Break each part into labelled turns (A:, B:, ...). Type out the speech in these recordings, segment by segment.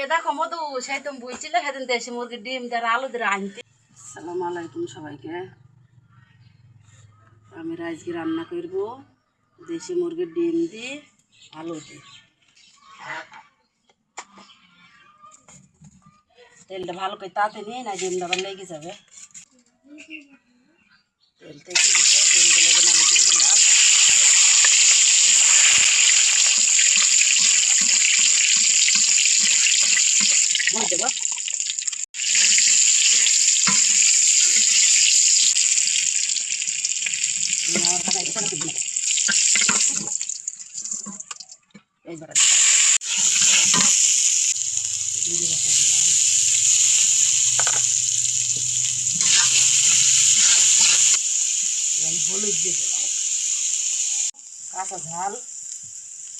A: এ দেখো মধু, সেই তুমি বুঝছিলে? সেদিন দেশি মুরগির ডিম যারা আলু দিয়ে আনতে সালাম আলাইকুম সবাইকে। আমি আজকে রান্না করব। দেশি মুরগির ডিম দিয়ে আলু দিয়ে। তেলটা ভালো করে তাতে নিয়ে না, ডিমটা আবার লেগে যাবে। তেল থেকে দিতে ডিমগুলো যেন আমি দিয়ে দিলাম ভুল দেবো। হলুদ দিয়ে দিলাম কাঁচা ঝাল,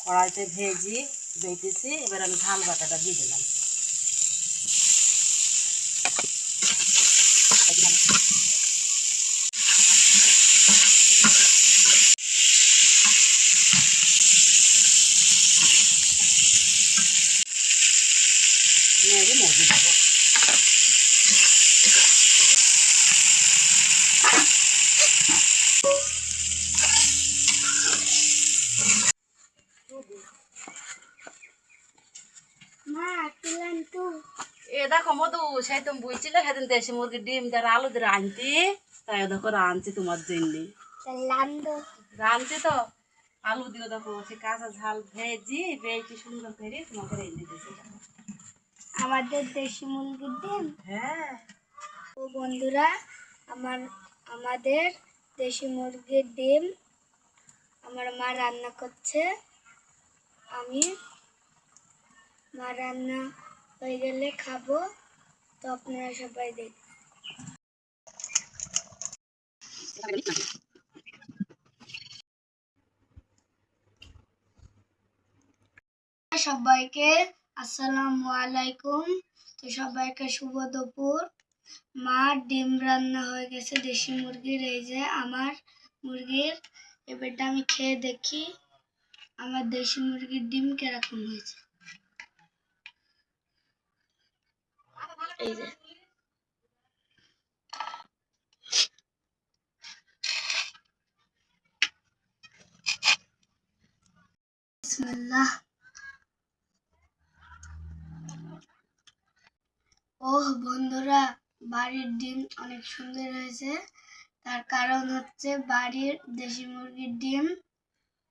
A: কড়াইতে ভেজি বেটেছি এবার আমি ঝাল বাটাটা দিয়ে দিলাম। মেরে মজে দেবো
B: মা তুলেন তো
A: এ দেখো মধু সেই তুমি বুঝছিলে? সেদিন দেশি মুরগির ডিম আলু দিয়ে তাই দেখো রাঁধছি তোমার জন্য। রাঁধছি তো। আলু দিয়ে দেখো সে কাঁচা ঝাল ভেজি বেশি সুন্দর করে তোমাকে রেঁধে দিয়েছি।
B: আমাদের দেশি মুরগির ডিম।
A: হ্যাঁ।
B: ও বন্ধুরা আমার আমাদের দেশি মুরগির ডিম আমার মা রান্না করছে। আমি মা রান্না হয়ে গেলে খাব, তো আপনারা সবাই দেখ সবাইকে আসসালামু আলাইকুম। তো সবাইকে শুভ দুপুর। মা ডিম রান্না হয়ে গেছে দেশি মুরগির, এই যে আমার মুরগির। এবারটা আমি খেয়ে দেখি, আমার দেশি মুরগির ডিম কীরকম হয়েছে। এই যে। ওহ, বন্ধুরা, বাড়ির ডিম অনেক সুন্দর হয়েছে। তার কারণ হচ্ছে বাড়ির দেশি মুরগির ডিম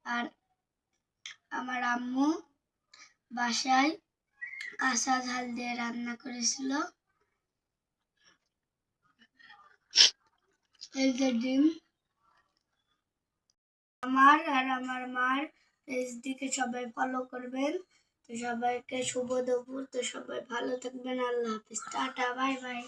B: আর আমার আম্মু বাসায় কাঁচা ঝাল দিয়ে রান্না করেছিল। এই যে ডিম আমার আর আমার মার পেজ দিকে সবাই ফলো করবেন। তো সবাইকে শুভ দুপুর। তো সবাই ভালো থাকবেন। আল্লাহ হাফিজ। Tata, bye bye.